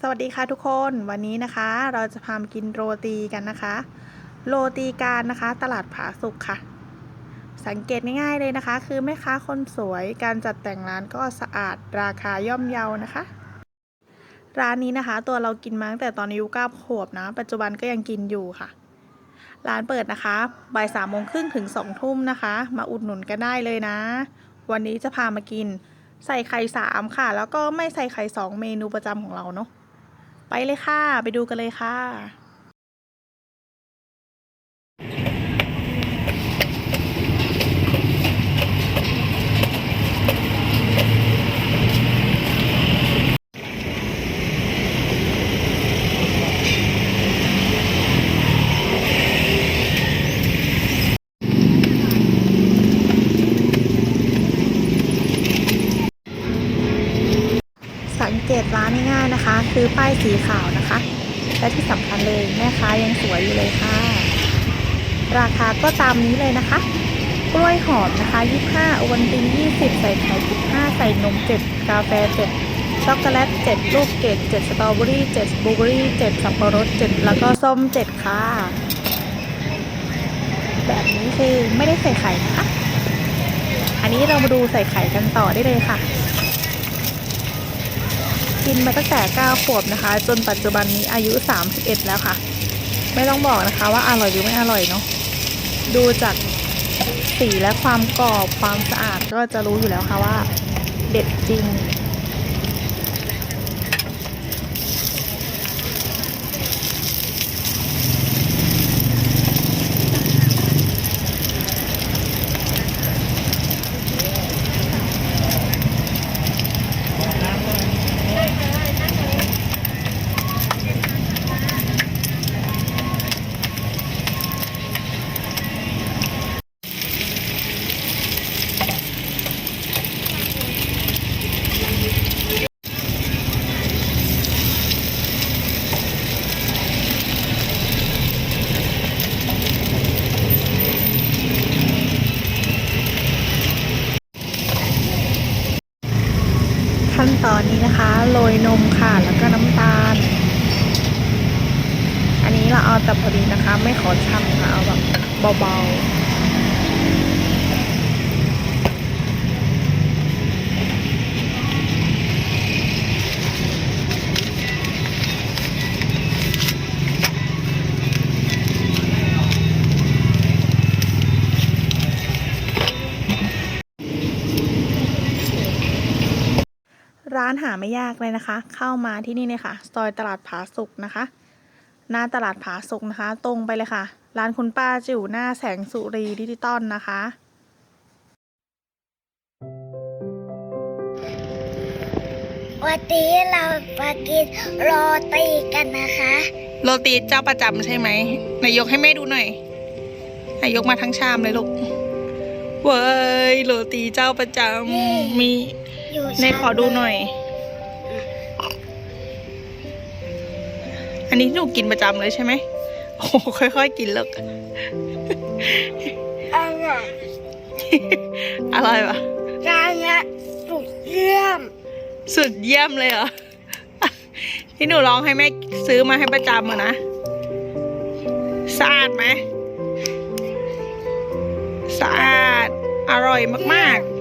สวัสดีค่ะทุกคนวันนี้นะคะเราจะพามากินโรตีกันนะคะ โรตีการนะคะ ตลาดผาสุกค่ะ สังเกตง่ายๆเลยนะคะ คือแม่ค้าคนสวยการจัดแต่งร้านก็สะอาดราคาย่อมเยานะคะ ร้านนี้นะคะ ตัวเรากินมาตั้งแต่ตอนอายุเก้าขวบนะ ปัจจุบันก็ยังกินอยู่ค่ะ ร้านเปิดนะคะบ่ายสามโมงครึ่งถึงสองทุ่มนะคะ มาอุดหนุนกันได้เลยนะ วันนี้จะพามากินใส่ไข่สามค่ะ แล้วก็ไม่ใส่ไข่สองเมนูประจำของเราเนาะ ไปเลยค่ะ ไปดูกันเลยค่ะ สังเกตร้านง่ายๆนะคะ คือป้ายสีขาวนะคะ และที่สำคัญเลยแม่ค้ายังสวยอยู่เลยค่ะ ราคาก็ตามนี้เลยนะคะ กล้วยหอมนะคะ 25อวัลติน20 ใส่ไข่15 ใส่นม 7 กาแฟ 7 ช็อกโกแลต 7 ลูกเกด7สตรอเบอรี่7บลูเบอรี่7สับปะรด 7 แล้วก็ส้ม 7 ค่ะ แบบนี้คือไม่ได้ใส่ไข่นะคะ อันนี้เรามาดูใส่ไข่กันต่อได้เลยค่ะ กินมาตั้งแต่ 9 ขวบนะคะ จนปัจจุบันนี้อายุ 31 แล้วค่ะ ไม่ต้องบอกนะคะว่าอร่อยหรือไม่อร่อยเนาะดูจากสีและความกรอบความสะอาดก็จะรู้อยู่แล้วค่ะว่า เด็ดจริง ขั้นตอนนี้นะคะ โรยนมค่ะ แล้วก็น้ำตาล อันนี้เราเอาแต่พอดีนะคะ ไม่ขอช่ำค่ะเอาแบบเบาๆ ร้านหาไม่ยากเลยนะคะ เข้ามาที่นี่เลยค่ะ ซอยตลาดผาสุกนะคะ หน้าตลาดผาสุกนะคะ ตรงไปเลยค่ะ ร้านคุณป้าจะอยู่หน้าแสงสุรีดิจิตอลนะคะวันนี้เรามากินโรตีกันนะคะ โรตีเจ้าประจำใช่ไหมนายยกให้แม่ดูหน่อยนายยกมาทั้งชามเลยลูกเว้ยโรตีเจ้าประจำมี อยู่ในขอดูหน่อย อันนี้หนูกินประจำเลยใช่ไหมโอ้โหค่อยๆกินเลยอร่อยอร่อยปะร้านเนี้ยสุดเยี่ยม สุดเยี่ยมเลยเหรอ ที่หนูร้องให้แม่ซื้อมาให้ประจำอะนะสะอาดไหมสะอาดอร่อยมากๆ